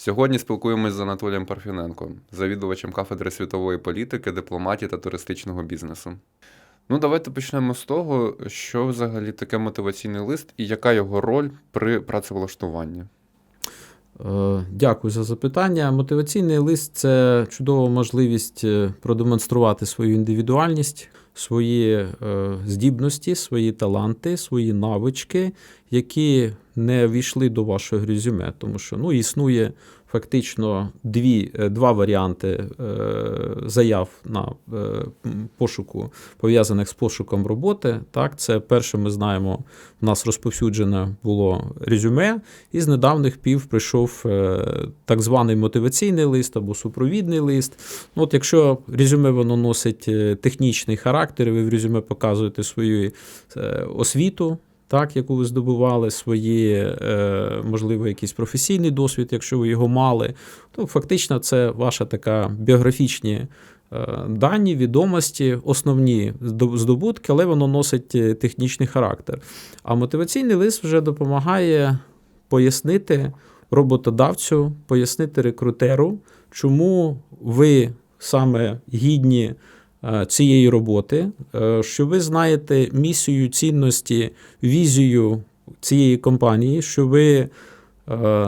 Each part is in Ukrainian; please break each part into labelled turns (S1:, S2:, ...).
S1: Сьогодні спілкуємось з Анатолієм Парфіненко, завідувачем кафедри світової політики, дипломатії та туристичного бізнесу. Ну, давайте почнемо з того, що взагалі таке мотиваційний лист і яка його роль при працевлаштуванні.
S2: Е, Дякую за запитання. Мотиваційний лист це чудова можливість е, продемонструвати свою індивідуальність, свої е, здібності, свої таланти, свої навички, які не війшли до вашого резюме, тому що ну, існує фактично дві, е, два варіанти е, заяв на е, пошуку, пов'язаних з пошуком роботи. Так, це перше, ми знаємо, в нас розповсюджене було резюме, і з недавних пів прийшов так званий мотиваційний лист або супровідний лист. Ну, от якщо резюме воно носить технічний характер, ви в резюме показуєте свою освіту. Так, яку ви здобували, свої, е, можливо, якийсь професійний досвід, якщо ви його мали, то фактично це ваша така біографічні е, дані, відомості, основні здобутки, але воно носить е, технічний характер. А мотиваційний лист вже допомагає пояснити роботодавцю, пояснити рекрутеру, чому ви саме гідні цієї роботи, е, що ви знаєте місію, цінності, візію цієї компанії, що ви е,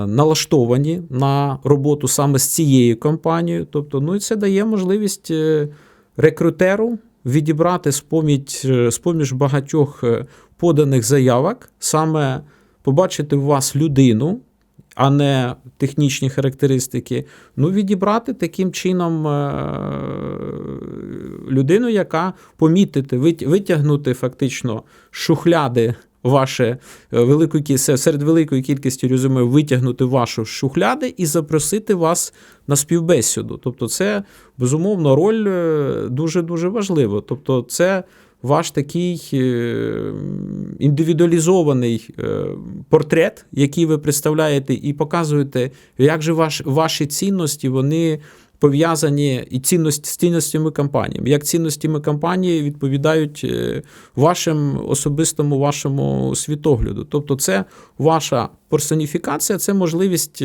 S2: налаштовані на роботу саме з цією компанією. Тобто, ну і це дає можливість е, рекрутеру відібрати з-поміж, з-поміж багатьох е, поданих заявок, саме побачити в вас людину, а не технічні характеристики. Ну, відібрати таким чином е, людину, яка помітити, вит- витягнути фактично шухляди ваше е, великої серед великої кількості резюме витягнути вашу шухляди і запросити вас на співбесіду. Тобто, це безумовно роль дуже дуже важлива. Тобто, це ваш такий е, індивідуалізований е, портрет, який ви представляєте, і показуєте, як же ваш, ваші цінності вони пов'язані і цінності з цінностями компанії. Як цінностями компанії відповідають е, вашим особистому вашому світогляду. Тобто, це ваша персоніфікація, це можливість.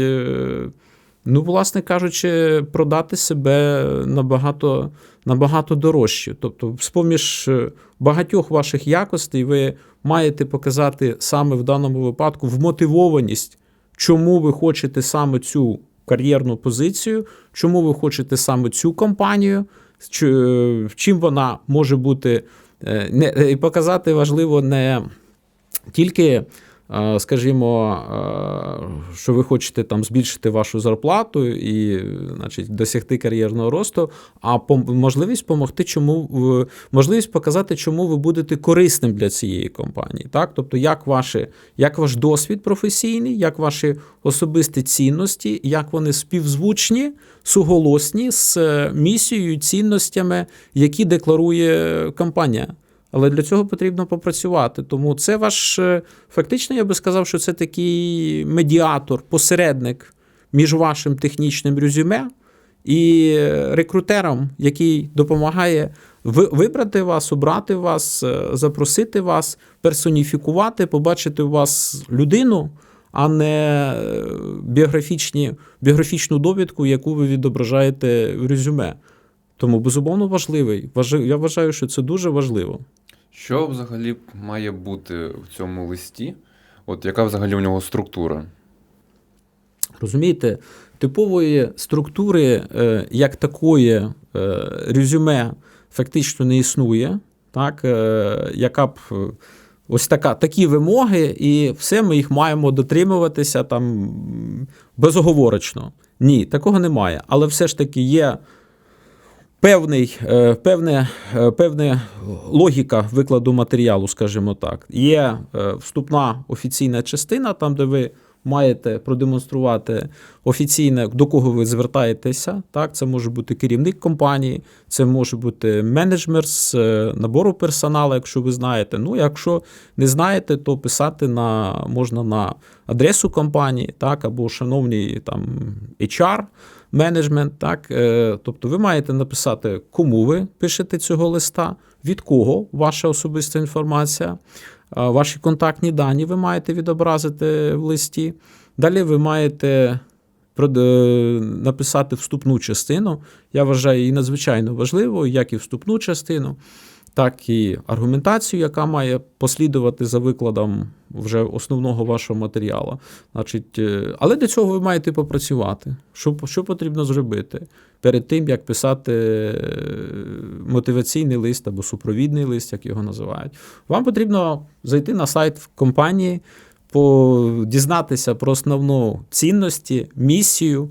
S2: Ну, власне кажучи, продати себе набагато, набагато дорожче. Тобто, з-поміж е, багатьох ваших якостей ви маєте показати саме в даному випадку вмотивованість, чому ви хочете саме цю кар'єрну позицію, чому ви хочете саме цю компанію, е, чим вона може бути. е, Не, і показати важливо не тільки, скажімо, е, що ви хочете там збільшити вашу зарплату і значить, досягти кар'єрного росту, а можливість допомогти, чому можливість показати, чому ви будете корисним для цієї компанії. Так? Тобто, як, ваші, як ваш досвід професійний, як ваші особисті цінності, як вони співзвучні, суголосні з е, місією, цінностями, які декларує компанія. Але для цього потрібно попрацювати. Тому це ваш е, фактично, я би сказав, що це такий медіатор, посередник між вашим технічним резюме і е, рекрутером, який допомагає вибрати вас, обрати вас, е, запросити вас, персоніфікувати, побачити у вас людину, а не біографічні, біографічну довідку, яку ви відображаєте в резюме. Тому безумовно важливий. Я вважаю, що це дуже важливо.
S1: Що взагалі має бути в цьому листі? От яка взагалі у нього структура?
S2: Розумієте, типової структури е, як такої е, резюме фактично не існує, так, е, яка б ось така, такі вимоги, і все ми їх маємо дотримуватися там безоговорочно. Ні, такого немає. Але все ж таки є певний, е, певне, е, певна логіка викладу матеріалу, скажімо так. Є е, вступна офіційна частина, там, де ви маєте продемонструвати офіційне, до кого ви звертаєтеся. Так, це може бути керівник компанії, це може бути менеджмент з набору персоналу, якщо ви знаєте. Ну, якщо не знаєте, то писати на можна на адресу компанії, так, або шановний там HR менеджмент. Так, Е, тобто ви маєте написати, кому ви пишете цього листа, від кого ваша особиста інформація, ваші контактні дані ви маєте відобразити в листі. Далі ви маєте е, написати вступну частину. Я вважаю її надзвичайно важливою, як і вступну частину, так і аргументацію, яка має послідувати за викладом вже основного вашого матеріалу. Значить, е, але для цього ви маєте попрацювати. Що, що потрібно зробити перед тим, як писати е, мотиваційний лист або супровідний лист, як його називають? Вам потрібно зайти на сайт компанії, дізнатися про основну цінності, місію,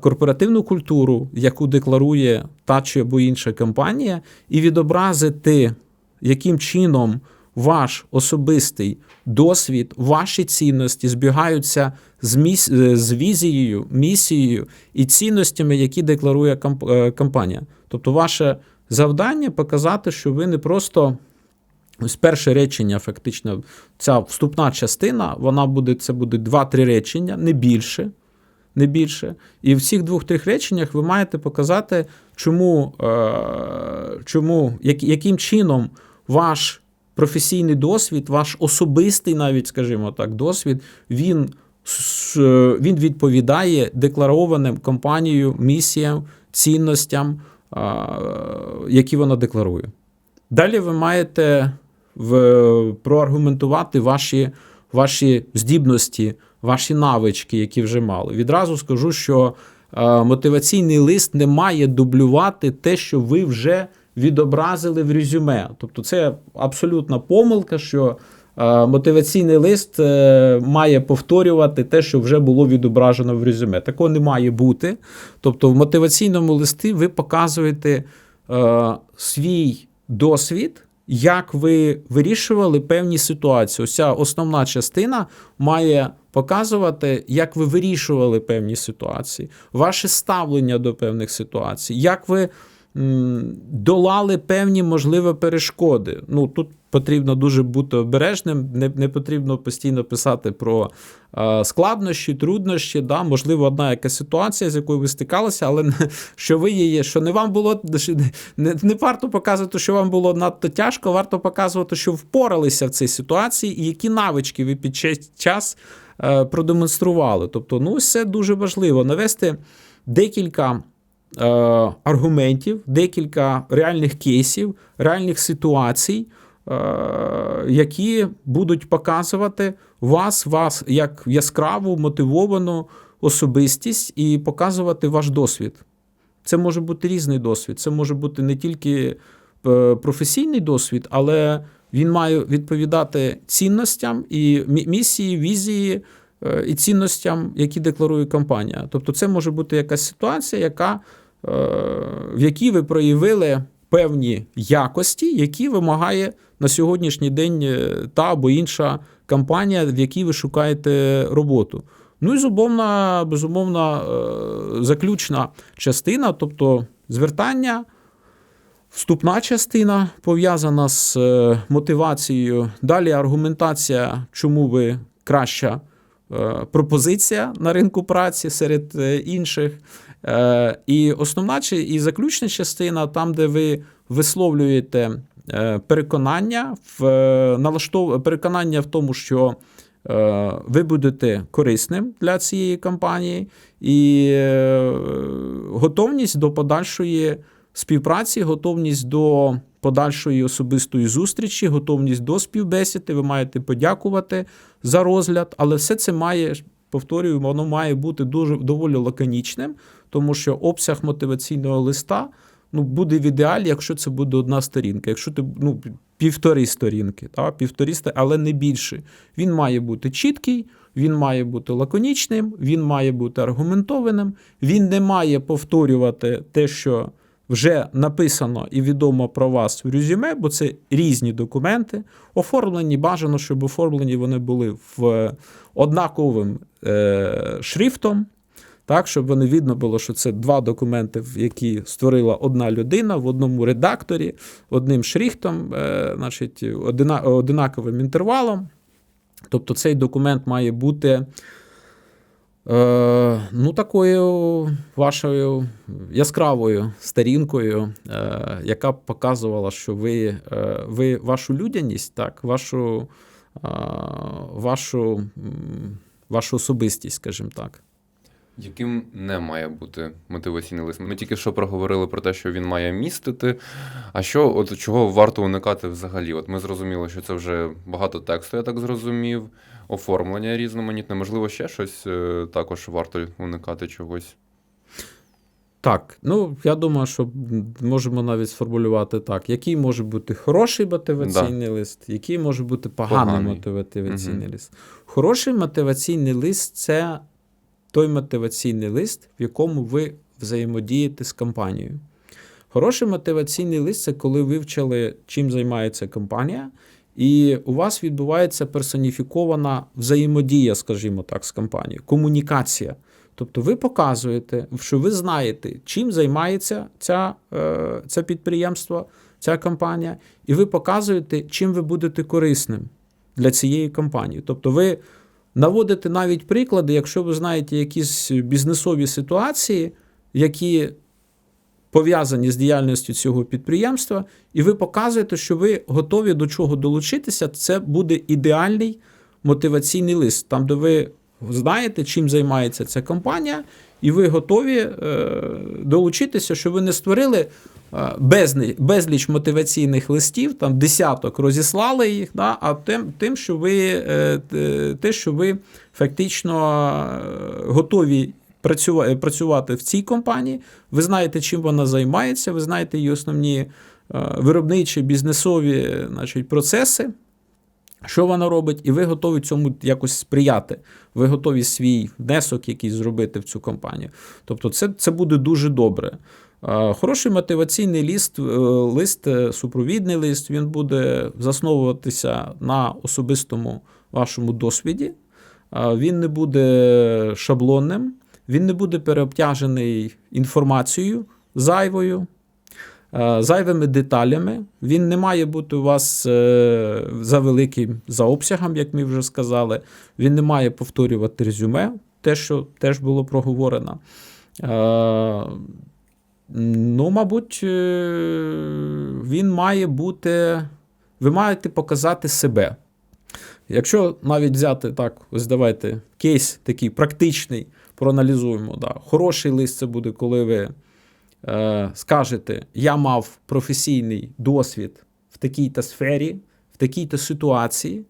S2: корпоративну культуру, яку декларує та чи або інша компанія, і відобразити, яким чином ваш особистий досвід, ваші цінності збігаються з, міс... е, з візією, місією і цінностями, які декларує е, компанія. Тобто, ваше завдання показати, що ви не просто. Ось перше речення, фактично, ця вступна частина, вона буде, це буде два-три речення, не більше. Не більше. І в цих двох-трьох реченнях ви маєте показати, чому, е, чому як, яким чином ваш професійний досвід, ваш особистий, навіть, скажімо так, досвід, він, він відповідає декларованим компанією місіям, цінностям, е, які вона декларує. Далі ви маєте в, проаргументувати ваші, ваші здібності, ваші навички, які вже мали. Відразу скажу, що е, мотиваційний лист не має дублювати те, що ви вже відобразили в резюме. Тобто, це абсолютна помилка, що е, мотиваційний лист е, має повторювати те, що вже було відображено в резюме. Такого не має бути. Тобто, в мотиваційному листі ви показуєте свій досвід, як ви вирішували певні ситуації. Ось ця основна частина має показувати, як ви вирішували певні ситуації, ваше ставлення до певних ситуацій, як ви долали певні можливі перешкоди. Ну тут потрібно дуже бути обережним, не, не потрібно постійно писати про е, складнощі, труднощі. Да? Можливо, одна якась ситуація, з якою ви стикалися, але що ви її, що не вам було не, не, варто показувати, що вам було надто тяжко, варто показувати, що впоралися в цій ситуації, і які навички ви під час е, продемонстрували. Тобто, ну, це дуже важливо навести декілька е, аргументів, декілька реальних кейсів, реальних ситуацій, е, які будуть показувати вас, вас як яскраву, мотивовану особистість і показувати ваш досвід. Це може бути різний досвід. Це може бути не тільки е, професійний досвід, але він має відповідати цінностям і місії, візії і цінностям, які декларує компанія. Тобто, це може бути якась ситуація, яка, в якій ви проявили певні якості, які вимагає на сьогоднішній день е, та або інша компанія, в якій ви шукаєте роботу. Ну і зумовна, безумовна, е, заключна частина, тобто звертання, вступна частина пов'язана з е, мотивацією. Далі аргументація, чому ви краща е, пропозиція на ринку праці серед е, інших. Е, І основна і заключна частина, там, де ви висловлюєте е, переконання в е, налаштов... переконання в тому, що е, ви будете корисним для цієї компанії, і е, готовність до подальшої співпраці, готовність до подальшої особистої зустрічі, готовність до співбесіди. Ви маєте подякувати за розгляд, але все це має, повторюю, воно має бути дуже доволі лаконічним, тому що обсяг мотиваційного листа ну, буде в ідеалі, якщо це буде одна сторінка. Якщо ти ну, півтори сторінки, та, півторі, сто- але не більше. Він має бути чіткий, він має бути лаконічним, він має бути аргументованим, він не має повторювати те, що вже написано і відомо про вас в резюме, бо це різні документи. Оформлені бажано, щоб оформлені вони були в однаковим е, шрифтом. Так, щоб вони видно було, що це два документи, які створила одна людина в одному редакторі, одним шрифтом, е, значить, одина, одинаковим інтервалом. Тобто цей документ має бути е, ну, такою вашою яскравою сторінкою, е, яка б показувала, що ви, е, ви вашу людяність, так, вашу, е, вашу, вашу особистість, скажімо так.
S1: Яким не має бути мотиваційний лист? Ми тільки що проговорили про те, що він має містити. А що, от чого варто уникати взагалі? От ми зрозуміли, що це вже багато тексту, я так зрозумів, оформлення різноманітне. Можливо, ще щось е, також варто уникати чогось.
S2: Так, ну я думаю, що можемо навіть сформулювати так: який може бути хороший мотиваційний лист, який може бути поганий,
S1: Поганий.
S2: мотиваційний
S1: Мгм.
S2: лист. Хороший мотиваційний лист це той мотиваційний лист, в якому ви взаємодієте з компанією. Хороший мотиваційний лист це коли вивчили, чим займається компанія, і у вас відбувається персоніфікована взаємодія, скажімо так, з компанією, комунікація. Тобто ви показуєте, що ви знаєте, чим займається ця, це підприємство, ця компанія, і ви показуєте, чим ви будете корисним для цієї компанії. Тобто ви наводите навіть приклади, якщо ви знаєте якісь бізнесові ситуації, які пов'язані з діяльністю цього підприємства, і ви показуєте, що ви готові до чого долучитися, це буде ідеальний мотиваційний лист, там, де ви знаєте, чим займається ця компанія, і ви готові е, долучитися, що ви не створили е, безліч, мотиваційних листів, там десяток розіслали їх, да, а тим, тим, що ви е, те- те, що ви фактично е, готові працювати, працювати в цій компанії, ви знаєте, чим вона займається, ви знаєте її основні е, виробничі бізнесові значить, процеси. Що вона робить, і ви готові цьому якось сприяти. Ви готові свій внесок якийсь зробити в цю компанію. Тобто, це, це буде дуже добре. Е, Хороший мотиваційний лист, е, лист, е, супровідний лист, він буде засновуватися на особистому вашому досвіді. Е, Він не буде шаблонним, він не буде переобтяжений інформацією зайвою, е, зайвими деталями. Він не має бути у вас е, за великим за обсягом, як ми вже сказали. Він не має повторювати резюме, те, що теж було проговорено. Е, Ну, мабуть, він має бути. Ви маєте показати себе. Якщо навіть взяти так, ось давайте кейс такий практичний, проаналізуємо. Да. Хороший лист це буде, коли ви е, скажете: я мав професійний досвід в такій-то сфері, в такій-то ситуації.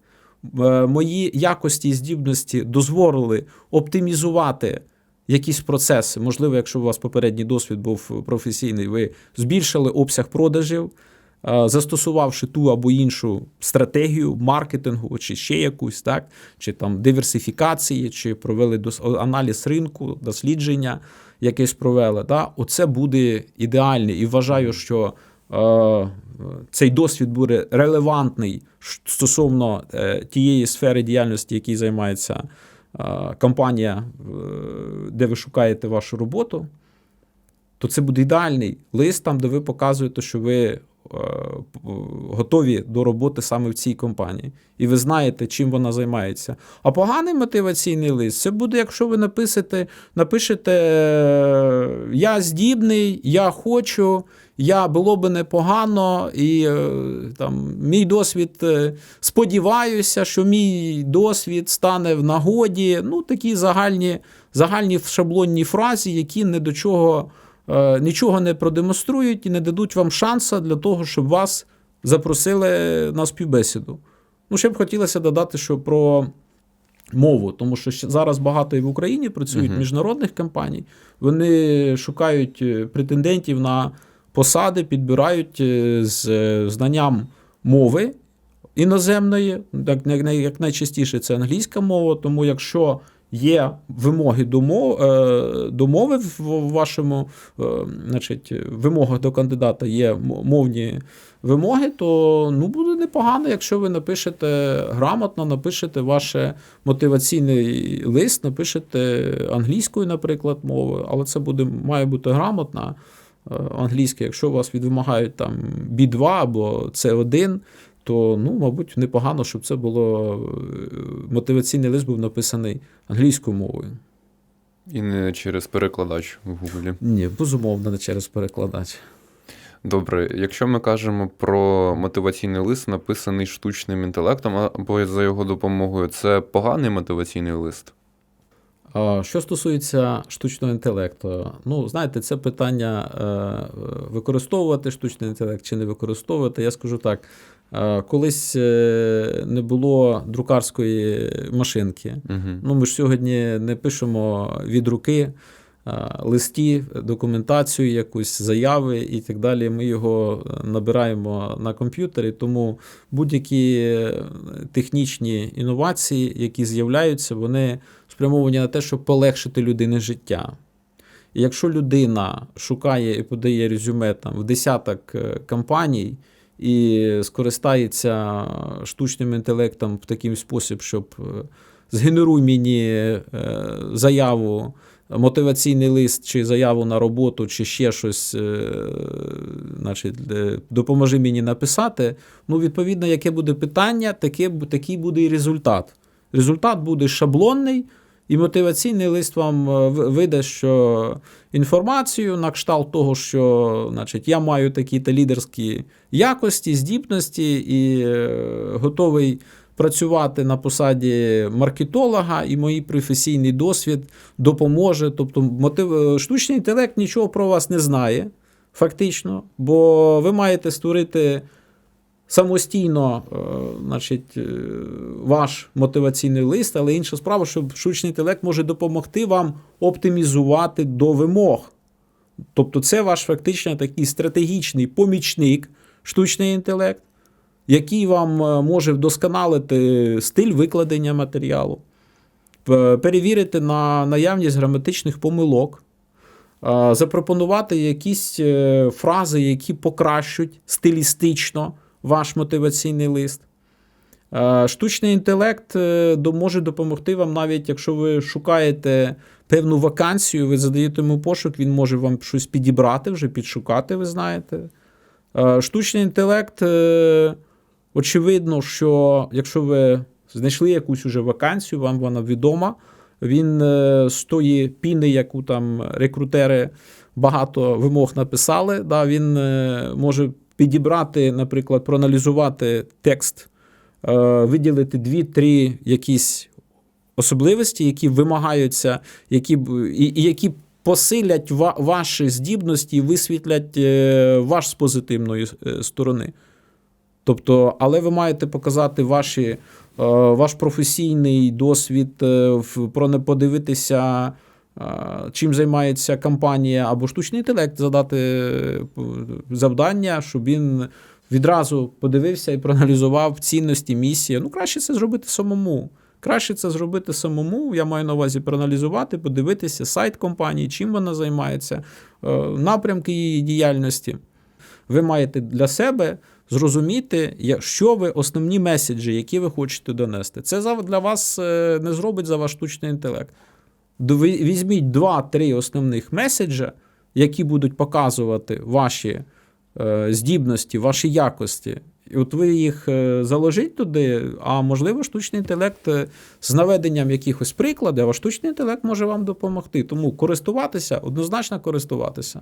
S2: Е, мої якості і здібності дозволили оптимізувати якісь процеси. Можливо, якщо у вас попередній досвід був професійний, ви збільшили обсяг продажів, застосувавши ту або іншу стратегію маркетингу, чи ще якусь, так, чи там диверсифікації, чи провели дос- аналіз ринку, дослідження якесь провели. Да? Оце буде ідеальне. І вважаю, що е, цей досвід буде релевантний стосовно е, тієї сфери діяльності, якій займається е, компанія, е, де ви шукаєте вашу роботу, то це буде ідеальний лист, там, де ви показуєте, що ви е, готові до роботи саме в цій компанії, і ви знаєте, чим вона займається. А поганий мотиваційний лист це буде, якщо ви напишете, напишете е, Я здібний, я хочу, я було би непогано, і е, там мій досвід. е, Сподіваюся, що мій досвід стане в нагоді. Ну, такі загальні, загальні шаблонні фрази, які не до чого е, нічого не продемонструють і не дадуть вам шанса для того, щоб вас запросили на співбесіду. Ну, ще б хотілося додати, що про мову, тому що зараз багато і в Україні працюють
S1: Мгм.
S2: міжнародних компаній. Вони шукають е, претендентів на посади, підбирають е, з е, знанням мови іноземної, як найчастіше це англійська мова. Тому якщо є вимоги до е, мови в вашому, е, значить, вимогах до кандидата є мовні вимоги, то ну, буде непогано, якщо ви напишете грамотно, напишете ваш мотиваційний лист, напишете англійською, наприклад, мовою, але це буде, має бути грамотна е, англійська. Якщо вас відвимагають там B2 або C1, то ну, мабуть, непогано, щоб це було е, мотиваційний лист був написаний англійською мовою.
S1: І не через перекладач в Гуглі.
S2: Ні, безумовно, не через перекладач.
S1: Добре, якщо ми кажемо про мотиваційний лист, написаний штучним інтелектом або за його допомогою, це поганий мотиваційний лист?
S2: Що стосується штучного інтелекту, ну знаєте, це питання е, використовувати штучний інтелект чи не використовувати. Я скажу так: е, колись е, не було друкарської машинки.
S1: Угу.
S2: Ну, ми ж сьогодні не пишемо від руки листі, документацію, якусь заяви і так далі. Ми його набираємо на комп'ютері, тому будь-які технічні інновації, які з'являються, вони спрямовані на те, щоб полегшити людини життя. І якщо людина шукає і подає резюме там, в десяток е, компаній і скористається штучним інтелектом в такий спосіб, щоб е, згенеруй мені е, заяву, мотиваційний лист, чи заяву на роботу, чи ще щось, значить, допоможи мені написати. Ну, відповідно, яке буде питання, таке, такий буде і результат. Результат буде шаблонний, і мотиваційний лист вам е, в- видасть, що інформацію на кшталт того, що значить, я маю такі-то лідерські якості, здібності і е, готовий працювати на посаді маркетолога, і мій професійний досвід допоможе. Тобто, мотив... е, штучний інтелект нічого про вас не знає, фактично, бо ви маєте створити самостійно, е, значить, е, ваш мотиваційний лист, але інша справа, що штучний інтелект може допомогти вам оптимізувати до вимог. Тобто, це ваш фактично такий стратегічний помічник, штучний інтелект, який вам е, може вдосконалити стиль викладення матеріалу, перевірити на наявність граматичних помилок, запропонувати якісь фрази, які покращують стилістично ваш мотиваційний лист. Е, Штучний інтелект е, може допомогти вам, навіть якщо ви шукаєте певну вакансію, ви задаєте йому пошук, він може вам щось підібрати, вже підшукати, ви знаєте. Е, Штучний інтелект, очевидно, що якщо ви знайшли якусь уже вакансію, вам вона відома, він з тої піни, яку там рекрутери багато вимог написали, да, він може підібрати, наприклад, проаналізувати текст, е, виділити дві-три якісь особливості, які вимагаються, які, і, і які посилять ва- ваші здібності і висвітлять е, ваш з позитивної е, сторони. Тобто, але ви маєте показати ваші, ваш професійний досвід, про не подивитися, чим займається компанія, або штучний інтелект, задати е, завдання, щоб він відразу подивився і проаналізував цінності, місії. Ну, краще це зробити самому. Краще це зробити самому. Я маю на увазі проаналізувати, подивитися сайт компанії, чим вона займається, е, напрямки її діяльності. Ви маєте для себе зрозуміти, що ви основні меседжі, які ви хочете донести. Це для вас е, не зробить за ваш штучний інтелект. Візьміть два-три основних меседжа, які будуть показувати ваші е, здібності, ваші якості. І от ви їх е, заложіть туди, а можливо, штучний інтелект е, з наведенням якихось прикладів, а штучний інтелект може вам допомогти. Тому користуватися, однозначно користуватися.